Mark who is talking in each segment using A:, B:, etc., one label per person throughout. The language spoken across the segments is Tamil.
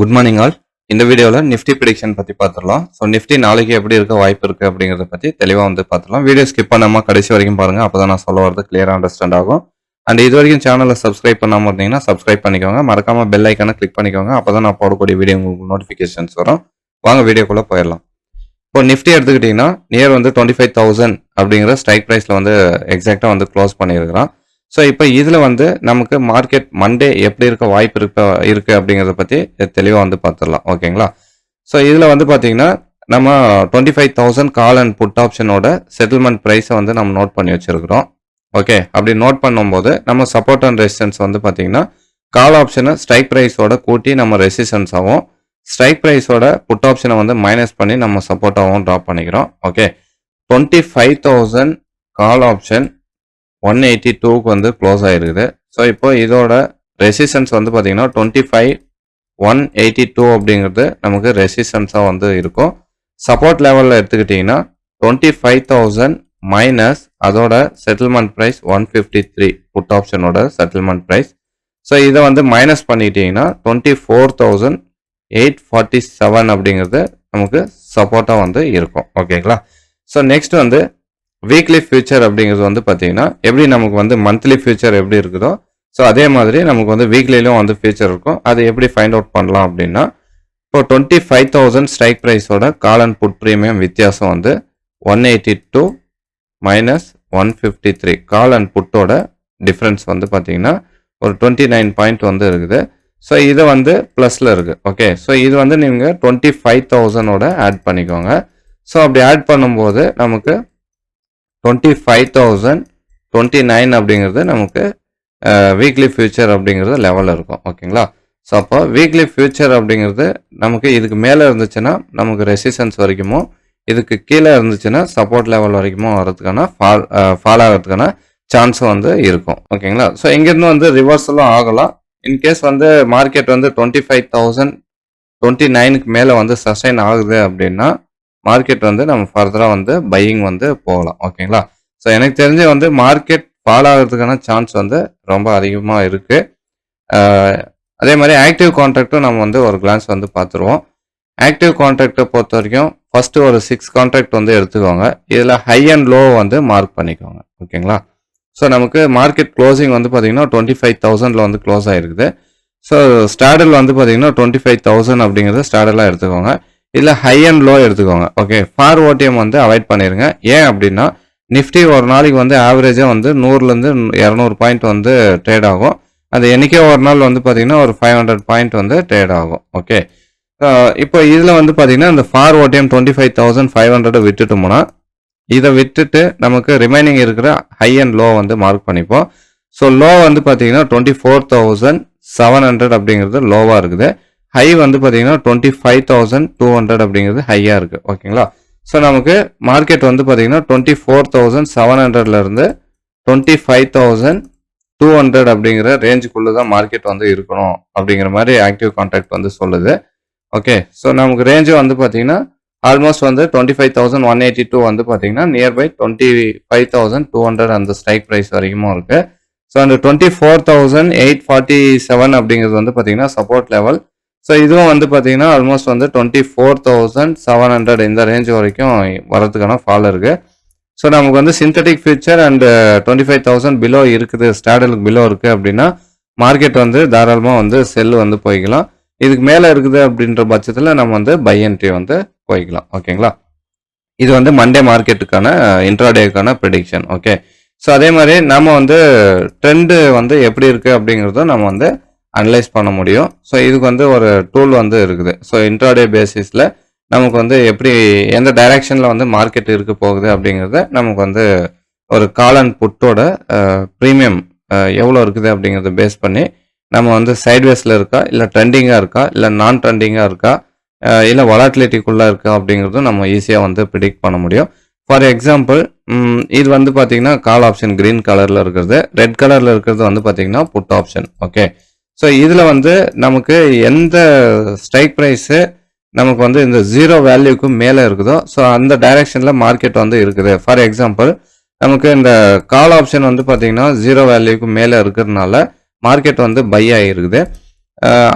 A: குட் மார்னிங் ஆல் இந்த வீடியோவில் நிஃப்டி ப்ரிடிக்ஷன் பற்றி பார்த்துடலாம். ஸோ நிஃப்டி நாளைக்கு எப்படி இருக்க வாய்ப்பு இருக்குது அப்படிங்கிறத பற்றி தெளிவாக வந்து பார்த்துடலாம். வீடியோ ஸ்கிப் பண்ணாமல் கடைசி வரைக்கும் பாருங்கள் அப்போ தான் நான் சொல்ல வரது கிளியராக அண்டர்ஸ்டாண்ட் ஆகும். அண்ட் இது வரைக்கும் சேனலை சப்ஸ்கிரைப் பண்ணாமல் இருந்தீங்கன்னா சப்ஸ்கிரைப் பண்ணிக்கோங்க. மறக்காமல் பெல் ஐக்கானை கிளிக் பண்ணிக்கோங்க. அப்போ தான் நான் போடக்கூடிய வீடியோ உங்களுக்கு நோட்டிஃபிகேஷன்ஸ் வரும். வாங்க வீடியோக்குள்ளே போயிடலாம். இப்போ நிஃப்டி எடுத்துக்கிட்டிங்கன்னா நியர் வந்து டுவெண்ட்டி ஃபைவ் தௌசண்ட் அப்படிங்கிற ஸ்ட்ரைக் ப்ரைஸில் வந்து எக்ஸாக்டாக வந்து க்ளோஸ் பண்ணியிருக்கிறான். ஸோ இப்போ இதில் வந்து நமக்கு மார்க்கெட் மண்டே எப்படி இருக்க வாய்ப்பு இருக்க இருக்குது அப்படிங்கிறத பற்றி தெளிவாக வந்து பார்த்துடலாம் ஓகேங்களா ஸோ இதில் வந்து பார்த்தீங்கன்னா நம்ம twenty five thousand call and put ஆப்ஷனோட settlement ப்ரைஸை வந்து நம்ம நோட் பண்ணி வச்சுருக்கிறோம். ஓகே அப்படி நோட் பண்ணும்போது நம்ம சப்போர்ட் அண்ட் ரெசிஸ்டன்ஸ் வந்து பார்த்தீங்கன்னா கால் ஆப்ஷனை ஸ்ட்ரைக் ப்ரைஸோட கூட்டி நம்ம ரெசிஸ்டன்ஸ் ஆகும் ஸ்ட்ரைக் ப்ரைஸோட புட் ஆப்ஷனை வந்து மைனஸ் பண்ணி நம்ம சப்போர்ட்டாகவும் ட்ராப் பண்ணிக்கிறோம். Okay twenty five thousand call option one eighty டூக்கு வந்து க்ளோஸ் ஆகிருக்குது ஸோ இப்போ இதோட ரெசிஸ்டன்ஸ் வந்து பார்த்தீங்கன்னா twenty five one eighty two அப்படிங்கிறது நமக்கு ரெசிஸ்டன்ஸாக வந்து இருக்கும். சப்போர்ட் லெவலில் எடுத்துக்கிட்டிங்கன்னா டுவெண்ட்டி ஃபைவ் தௌசண்ட் மைனஸ் அதோட settlement price one fifty three put ஆப்ஷனோட settlement price so இதை வந்து மைனஸ் பண்ணிட்டீங்கன்னா twenty four thousand eight forty seven அப்படிங்கிறது நமக்கு சப்போர்ட்டாக வந்து இருக்கும். ஓகேங்களா ஸோ நெக்ஸ்ட் வந்து வீக்லி ஃபியூச்சர் அப்படிங்கிறது வந்து பார்த்தீங்கன்னா எப்படி நமக்கு வந்து மந்த்லி ஃபியூச்சர் எப்படி இருக்குதோ ஸோ அதே மாதிரி நமக்கு வந்து வீக்லிலும் வந்து ஃபியூச்சர் இருக்கும். அது எப்படி ஃபைண்ட் அவுட் பண்ணலாம் அப்படின்னா இப்போ டுவெண்ட்டி ஃபைவ் தௌசண்ட் ஸ்ட்ரைக் ப்ரைஸோட கால் அண்ட் புட் ப்ரீமியம் வித்தியாசம் வந்து one eighty two minus one fifty three call and புட்டோட difference வந்து பார்த்தீங்கன்னா ஒரு டுவெண்ட்டி நைன் பாயிண்ட் வந்து இருக்குது. ஸோ இது வந்து ப்ளஸில் இருக்குது ஓகே ஸோ இது வந்து நீங்கள் டுவெண்ட்டி ஃபைவ் தௌசண்டோட ஆட் பண்ணிக்கோங்க. ஸோ அப்படி ஆட் பண்ணும்போது நமக்கு twenty five thousand twenty nine அப்படிங்கிறது நமக்கு வீக்லி ஃபியூச்சர் அப்படிங்கிறது லெவலில் இருக்கும். ஓகேங்களா? ஸோ அப்போ வீக்லி ஃபியூச்சர் அப்படிங்கிறது நமக்கு இதுக்கு மேலே இருந்துச்சுன்னா நமக்கு ரெசிஸ்டன்ஸ் வரைக்குமோ இதுக்கு கீழே இருந்துச்சுன்னா சப்போர்ட் லெவல் வரைக்குமோ வரதுக்கான ஃபால் ஃபால் ஆகிறதுக்கான சான்ஸும் வந்து இருக்கும். ஓகேங்களா? ஸோ இங்கேருந்து வந்து ரிவர்ஸலும் ஆகலாம். இன்கேஸ் வந்து மார்க்கெட் வந்து டுவெண்ட்டி ஃபைவ் தௌசண்ட் டுவெண்ட்டி நைனுக்கு மேலே வந்து சஸ்டைன் ஆகுது அப்படின்னா மார்க்கெட் வந்து நம்ம ஃபர்தராக வந்து பையிங் வந்து போகலாம் ஓகேங்களா ஸோ எனக்கு தெரிஞ்சு வந்து மார்க்கெட் ஃபால் ஆகிறதுக்கான சான்ஸ் வந்து ரொம்ப அதிகமாக இருக்குது அதே மாதிரி ஆக்டிவ் கான்ட்ராக்டும் நம்ம வந்து ஒரு கிளான்ஸ் வந்து பார்த்துருவோம். ஆக்டிவ் கான்ட்ராக்டை பொறுத்த வரைக்கும் ஃபஸ்ட்டு ஒரு சிக்ஸ் கான்ட்ராக்ட் வந்து எடுத்துக்கோங்க. இதில் ஹை அண்ட் லோ வந்து மார்க் பண்ணிக்கோங்க ஓகேங்களா ஸோ நமக்கு மார்க்கெட் க்ளோசிங் வந்து பார்த்தீங்கன்னா டுவெண்ட்டி ஃபைவ் தௌசண்டில் வந்து க்ளோஸ் ஆகிருக்குது ஸோ ஸ்டாடல் வந்து பார்த்தீங்கன்னா டுவெண்ட்டி ஃபைவ் தௌசண்ட் அப்படிங்கிறது ஸ்டாடலாக எடுத்துக்கோங்க. இல்லை ஹை அண்ட் லோ எடுத்துக்கோங்க. ஓகே ஃபார் ஓடிஎம் வந்து அவாய்ட் பண்ணிடுங்க ஏன் அப்படின்னா நிஃப்டி ஒரு நாளைக்கு வந்து ஆவரேஜாக வந்து நூறுலேருந்து இரநூறு பாயிண்ட் வந்து ட்ரேட் ஆகும். அது என்றைக்கே ஒரு நாள் வந்து பார்த்தீங்கன்னா ஒரு ஃபைவ் ஹண்ட்ரட் பாயிண்ட் வந்து ட்ரேட் ஆகும். ஓகே இப்போ இதில் வந்து பார்த்தீங்கன்னா இந்த far OTM twenty five thousand five hundred விட்டுட்டோம்னா இதை விட்டுட்டு நமக்கு ரிமைனிங் இருக்கிற ஹை அண்ட் லோ வந்து மார்க் பண்ணிப்போம். ஸோ லோ வந்து பார்த்தீங்கன்னா twenty four thousand seven hundred அப்படிங்கிறது லோவாக இருக்குது. ஹை வந்து பார்த்தீங்கன்னா twenty five thousand two hundred அப்படிங்கிறது ஹையாக இருக்குது ஓகேங்களா ஸோ நமக்கு மார்க்கெட் வந்து பார்த்தீங்கன்னா டுவெண்ட்டி ஃபோர் தௌசண்ட் செவன் ஹண்ட்ரட்லேருந்து twenty five thousand two hundred அப்படிங்கிற ரேஞ்சுக்குள்ளே தான் மார்க்கெட் வந்து இருக்கணும் அப்படிங்கிற மாதிரி ஆக்டிவ் கான்டாக்ட் வந்து சொல்லுது. ஓகே ஸோ நமக்கு ரேஞ்சு வந்து பார்த்தீங்கன்னா ஆல்மோஸ்ட் வந்து twenty five thousand one eighty two வந்து பார்த்தீங்கன்னா nearby twenty five thousand two hundred அந்த ஸ்ட்ரைக் ப்ரைஸ் வரைக்கும் இருக்குது ஸோ அந்த twenty four thousand eight forty seven அப்படிங்கிறது வந்து பார்த்தீங்கன்னா சப்போர்ட் லெவல் ஸோ இதுவும் வந்து பார்த்தீங்கன்னா ஆல்மோஸ்ட் வந்து twenty four thousand seven hundred இந்த ரேஞ்ச் வரைக்கும் வரதுக்கான ஃபால் இருக்குது ஸோ நமக்கு வந்து synthetic future and twenty five thousand below இருக்குது ஸ்டாடலுக்கு பிலோ இருக்குது அப்படின்னா மார்க்கெட் வந்து தாராளமாக வந்து செல் வந்து போய்க்கலாம். இதுக்கு மேலே இருக்குது அப்படின்ற பட்சத்தில் நம்ம வந்து பை என்ட்ரி வந்து போய்க்கலாம். ஓகேங்களா இது வந்து மண்டே மார்க்கெட்டுக்கான இன்ட்ராடேக்கான ப்ரிடிக்ஷன் ஓகே ஸோ அதே மாதிரி நம்ம வந்து ட்ரெண்டு வந்து எப்படி இருக்குது அப்படிங்கிறதும் நம்ம வந்து அனலைஸ் பண்ண முடியும். ஸோ இதுக்கு வந்து ஒரு டூல் வந்து இருக்குது. ஸோ இன்ட்ராடே பேசிஸில் நமக்கு வந்து எப்படி எந்த டைரக்ஷனில் வந்து மார்க்கெட் இருக்க போகுது அப்படிங்கிறத நமக்கு வந்து ஒரு கால் அண்ட் புட்டோட ப்ரீமியம் எவ்வளோ இருக்குது அப்படிங்கிறத பேஸ் பண்ணி நம்ம வந்து சைட்வேஸில் இருக்கா இல்லை ட்ரெண்டிங்காக இருக்கா இல்லை நான் ட்ரெண்டிங்காக இருக்கா இல்லை வொலாட்டிலிட்டிக்குள்ளே இருக்கா அப்படிங்கிறதும் நம்ம ஈஸியாக வந்து ப்ரிடிக்ட் பண்ண முடியும். ஃபார் எக்ஸாம்பிள் இது வந்து பார்த்தீங்கன்னா கால் ஆப்ஷன் க்ரீன் கலரில் இருக்கிறது. ரெட் கலரில் இருக்கிறது வந்து பார்த்தீங்கன்னா புட் ஆப்ஷன் ஓகே ஸோ இதில் வந்து நமக்கு எந்த ஸ்ட்ரைக் ப்ரைஸு நமக்கு வந்து இந்த ஜீரோ வேல்யூக்கு மேலே இருக்குதோ ஸோ அந்த டைரக்ஷனில் மார்க்கெட் வந்து இருக்குது. ஃபார் எக்ஸாம்பிள் நமக்கு இந்த கால் ஆப்ஷன் வந்து பார்த்தீங்கன்னா ஜீரோ வேல்யூக்கு மேலே இருக்கிறதுனால மார்க்கெட் வந்து பை ஆகிருக்குது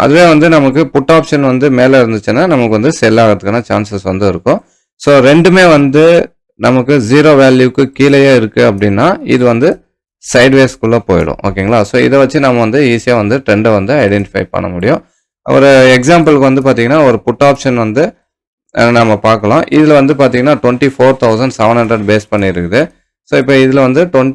A: அதுவே வந்து நமக்கு புட் ஆப்ஷன் வந்து மேலே இருந்துச்சுன்னா நமக்கு வந்து செல் ஆகிறதுக்கான சான்சஸ் வந்து இருக்கும். ஸோ ரெண்டுமே வந்து நமக்கு ஜீரோ வேல்யூக்கு கீழேயே இருக்குது அப்படின்னா இது வந்து சைட்வேஸ்க்குள்ளே போயிடும் ஓகேங்களா? ஸோ இதை வச்சு நம்ம வந்து ஈஸியாக வந்து ட்ரெண்டை வந்து ஐடென்டிஃபை பண்ண முடியும். ஒரு எக்ஸாம்பிளுக்கு வந்து பார்த்தீங்கன்னா ஒரு புட் ஆப்ஷன் வந்து நம்ம பார்க்கலாம். இதில் வந்து பார்த்தீங்கன்னா twenty four thousand seven hundred face பண்ணியிருக்குது ஸோ இப்போ இதில் வந்து டொன்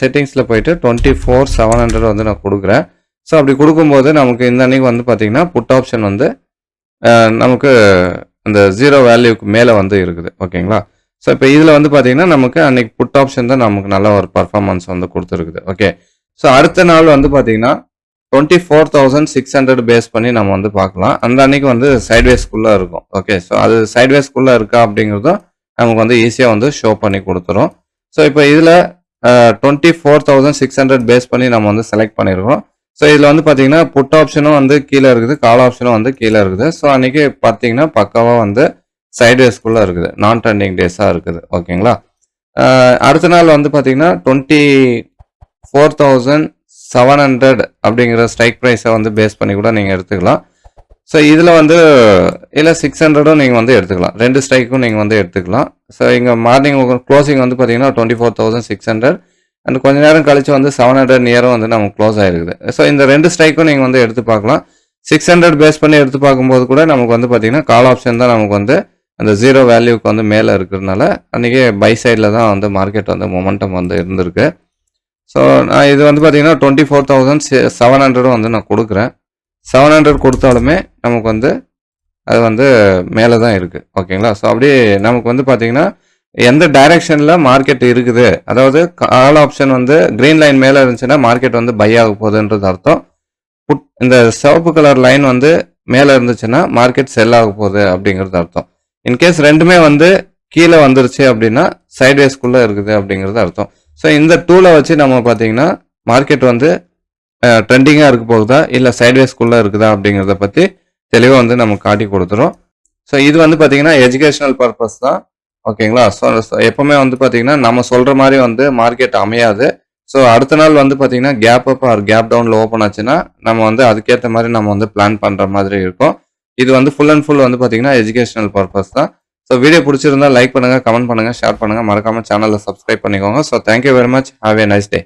A: செட்டிங்ஸில் போயிட்டு டுவெண்ட்டி ஃபோர் செவன் ஹண்ட்ரட் வந்து நான் கொடுக்குறேன். ஸோ அப்படி கொடுக்கும்போது நமக்கு இந்த அன்றைக்கி வந்து பார்த்தீங்கன்னா புட் ஆப்ஷன் வந்து நமக்கு அந்த ஜீரோ வேல்யூக்கு மேலே வந்து இருக்குது ஓகேங்களா? ஸோ இப்போ இதில் வந்து பார்த்தீங்கன்னா நமக்கு அன்னைக்கு புட் ஆப்ஷன் தான் நமக்கு நல்ல ஒரு பர்ஃபார்மன்ஸ் வந்து கொடுத்துருக்குது. ஓகே ஸோ அடுத்த நாள் வந்து பார்த்தீங்கன்னா twenty four thousand six hundred face பண்ணி நம்ம வந்து பார்க்கலாம். அந்த அன்னைக்கு வந்து சைட்வேஸ்க்குள்ளே இருக்கும். ஓகே ஸோ அது சைட்வேஸ்க்குள்ளே இருக்கா அப்படிங்கிறதும் நமக்கு வந்து ஈஸியாக வந்து ஷோ பண்ணி கொடுத்துரும். ஸோ இப்போ இதில் twenty four thousand six hundred face பண்ணி நம்ம வந்து செலக்ட் பண்ணியிருக்கோம் ஸோ இதில் வந்து பார்த்தீங்கன்னா புட் ஆப்ஷனும் வந்து கீழே இருக்குது கால் ஆப்ஷனும் வந்து கீழே இருக்குது. ஸோ அன்னைக்கு பார்த்தீங்கன்னா பக்காவாக வந்து சைட்வேஸ்க்குள்ளே இருக்குது. நான் டர்னிங் டேஸாக இருக்குது. ஓகேங்களா அடுத்த நாள் வந்து பார்த்தீங்கன்னா twenty four thousand seven hundred அப்படிங்கிற ஸ்ட்ரைக் ப்ரைஸை வந்து பேஸ் பண்ணி கூட நீங்கள் எடுத்துக்கலாம். ஸோ இதில் வந்து இல்லை சிக்ஸ் ஹண்ட்ரடும் நீங்கள் வந்து எடுத்துக்கலாம். ரெண்டு ஸ்ட்ரைக்கும் நீங்கள் வந்து எடுத்துக்கலாம். ஸோ இங்கே மார்னிங் க்ளோசிங் வந்து பார்த்தீங்கன்னா twenty four thousand six hundred and கொஞ்ச நேரம் கழிச்சு வந்து செவன் ஹண்ட்ரட் நியரும் வந்து நமக்கு க்ளோஸ் ஆகிருக்குது ஸோ இந்த ரெண்டு ஸ்ட்ரைக்கும் நீங்கள் வந்து எடுத்து பார்க்கலாம். சிக்ஸ் ஹண்ட்ரட் பேஸ் பண்ணி எடுத்து பார்க்கும்போது கூட நமக்கு வந்து பார்த்தீங்கன்னா கால் ஆப்ஷன் தான் நமக்கு வந்து அந்த ஜீரோ வேல்யூக்கு வந்து மேலே இருக்கிறதுனால அன்றைக்கி பை சைடில் தான் வந்து மார்க்கெட் வந்து மொமெண்டம் வந்து இருந்திருக்கு. ஸோ நான் இது வந்து பார்த்தீங்கன்னா டுவெண்ட்டி ஃபோர் தௌசண்ட் செவன் ஹண்ட்ரடும் வந்து நான் கொடுக்குறேன். செவன் ஹண்ட்ரட் கொடுத்தாலுமே நமக்கு வந்து அது வந்து மேலே தான் இருக்குது ஓகேங்களா? ஸோ அப்படியே நமக்கு வந்து பார்த்தீங்கன்னா எந்த டைரக்ஷனில் மார்க்கெட் இருக்குது? அதாவது கால் ஆப்ஷன் வந்து க்ரீன் லைன் மேலே இருந்துச்சுன்னா மார்க்கெட் வந்து பை ஆக போகுதுன்றது அர்த்தம். புட் இந்த சிவப்பு கலர் லைன் வந்து மேலே இருந்துச்சுன்னா மார்க்கெட் செல் ஆக போகுது அப்படிங்கிறது அர்த்தம். இன்கேஸ் ரெண்டுமே வந்து கீழே வந்துருச்சு அப்படின்னா சைட்வேஸ்க்குள்ளே இருக்குது அப்படிங்கிறது அர்த்தம். ஸோ இந்த டூலை வச்சு நம்ம பார்த்தீங்கன்னா மார்க்கெட் வந்து ட்ரெண்டிங்காக இருக்க போகுதா? இல்லை சைட்வேஸ்க்குள்ளே இருக்குதா? அப்படிங்கிறத பற்றி தெளிவாக வந்து நம்ம காட்டி கொடுத்துரும் ஸோ இது வந்து பார்த்தீங்கன்னா எஜுகேஷனல் பர்பஸ் தான். ஓகேங்களா? ஸோ எப்போவுமே வந்து பார்த்தீங்கன்னா நம்ம சொல்கிற மாதிரி வந்து மார்க்கெட் அமையாது. ஸோ அடுத்த நாள் வந்து பார்த்தீங்கன்னா கேப் அப் ஆர் கேப் டவுனில் ஓப்பன் ஆச்சுன்னா நம்ம வந்து அதுக்கேற்ற மாதிரி நம்ம வந்து பிளான் பண்ணுற மாதிரி இருக்கும். இது வந்து ஃபுல் அண்ட் ஃபுல் வந்து பார்த்தீங்கன்னா எஜுகேஷனல் பர்பஸ் தான். ஸோ வீடியோ பிடிச்சிருந்தா லைக் பண்ணுங்கள் கமெண்ட் பண்ணுங்கள் ஷேர் பண்ணுங்கள் மறக்காமல் சேனலில் சப்ஸ்கிரைப் பண்ணிக்கோங்க. So thank you very much have a nice day